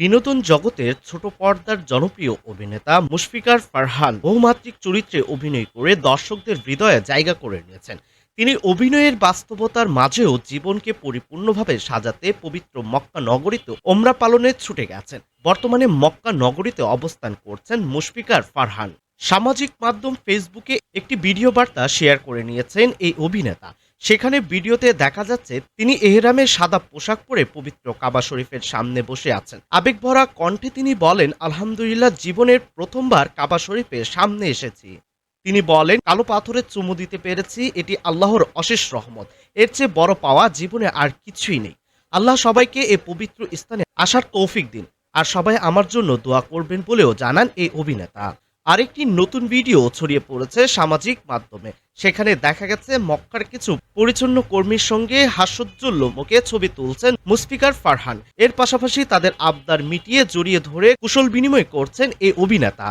বিনোদন জগতের ছোট পর্দার জনপ্রিয় অভিনেতা মুশফিকার ফারহান বহুমাত্রিক চরিত্রে অভিনয় করে দর্শকদের হৃদয়ে জায়গা করে নিয়েছেন। তিনি অভিনয়ের বাস্তবতার মাঝেও জীবনকে পরিপূর্ণভাবে সাজাতে পবিত্র মক্কা নগরীতে ওমরা পালনে ছুটে গেছেন। বর্তমানে মক্কা নগরীতে অবস্থান করছেন মুশফিকার ফারহান। সামাজিক মাধ্যম ফেসবুকে একটি ভিডিও বার্তা শেয়ার করে নিয়েছেন এই অভিনেতা। সেখানে ভিডিওতে দেখা যাচ্ছে তিনি এহরামে সাদা পোশাক পরে পবিত্র কাবা শরীফের সামনে বসে আছেন। আবেগভরা কণ্ঠে তিনি বলেন, আলহামদুলিল্লাহ, জীবনের প্রথমবার কাবা শরীফের সামনে এসেছি। তিনি বলেন, কালো পাথরে চুমু দিতে পেরেছি, এটি আল্লাহর অশেষ রহমত। এর চেয়ে বড় পাওয়া জীবনে আর কিছুই নেই। আল্লাহ সবাইকে এ পবিত্র স্থানে আসার তৌফিক দিন। আর সবাই আমার জন্য দোয়া করবেন বলেও জানান এই অভিনেতা। আরেকটি নতুন ভিডিও ছড়িয়ে পড়েছে সামাজিক মাধ্যমে। সেখানে দেখা গেছে, মক্কার কিছু পরিচ্ছন্ন কর্মীর সঙ্গে হাস্যোজ্জ্বল মুখে ছবি তুলছেন মুসফিকার ফারহান। এর পাশাপাশি তাদের আবদার মিটিয়ে জড়িয়ে ধরে কুশল বিনিময় করছেন এই অভিনেতা।